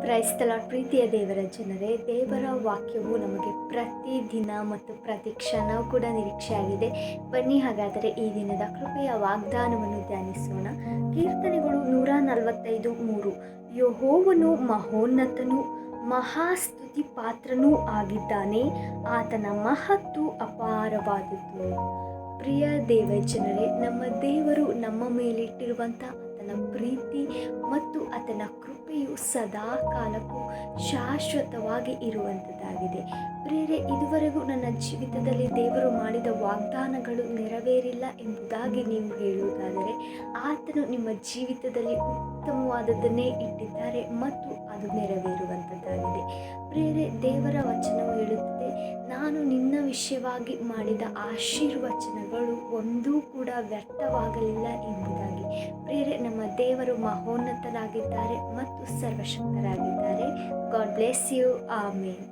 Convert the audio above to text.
ಕ್ರೈಸ್ತಲ, ಪ್ರೀತಿಯ ದೇವರ ಜನರೇ, ದೇವರ ವಾಕ್ಯವು ನಮಗೆ ಪ್ರತಿದಿನ ಮತ್ತು ಪ್ರತಿ ಕ್ಷಣವೂ ಕೂಡ ನಿರೀಕ್ಷೆಯಾಗಿದೆ. ಬನ್ನಿ ಹಾಗಾದರೆ ಈ ದಿನದ ಕೃಪೆಯ ವಾಗ್ದಾನವನ್ನು ಧ್ಯಾನಿಸೋಣ. ಕೀರ್ತನೆಗಳು ನೂರ ನಲವತ್ತೈದು ಮೂರು. ಯಹೋವನು ಮಹೋನ್ನತನು, ಮಹಾಸ್ತುತಿ ಪಾತ್ರನೂ ಆಗಿದ್ದಾನೆ, ಆತನ ಮಹತ್ತು ಅಪಾರವಾದದ್ದು. ಪ್ರಿಯ ದೇವ ಜನರೇ ನಮ್ಮ ದೇವರು ನಮ್ಮ ಮೇಲಿಟ್ಟಿರುವಂಥ ಆತನ ಪ್ರೀತಿ ಆತನ ಕೃಪೆಯು ಸದಾ ಕಾಲಕ್ಕೂ ಶಾಶ್ವತವಾಗಿ ಇರುವಂಥದ್ದಾಗಿದೆ ಪ್ರೇರೆ ಇದುವರೆಗೂ ನನ್ನ ಜೀವಿತದಲ್ಲಿ ದೇವರು ಮಾಡಿದ ವಾಗ್ದಾನಗಳು ನೆರವೇರಿಲ್ಲ ಎಂಬುದಾಗಿ ನೀವು ಹೇಳುವುದಾದರೆ, ಆತನು ನಿಮ್ಮ ಜೀವಿತದಲ್ಲಿ ಉತ್ತಮವಾದದ್ದನ್ನೇ ಇಟ್ಟಿದ್ದಾರೆ ಮತ್ತು ಅದು ನೆರವೇರುವಂಥದ್ದಾಗಿದೆ ಪ್ರೇರೆ ದೇವರ ವಚನವು ಹೇಳುತ್ತದೆ, ನಾನು ನಿನ್ನ ವಿಷಯವಾಗಿ ಮಾಡಿದ ಆಶೀರ್ವಚನಗಳು ಒಂದೂ ಕೂಡ ವ್ಯರ್ಥವಾಗಲಿಲ್ಲ ಎಂಬುದಾಗಿ. ದೇವರು ಮಹೋನ್ನತನಾಗಿದ್ದಾರೆ ಮತ್ತು ಸರ್ವಶಕ್ತರಾಗಿದ್ದಾರೆ. God bless you amen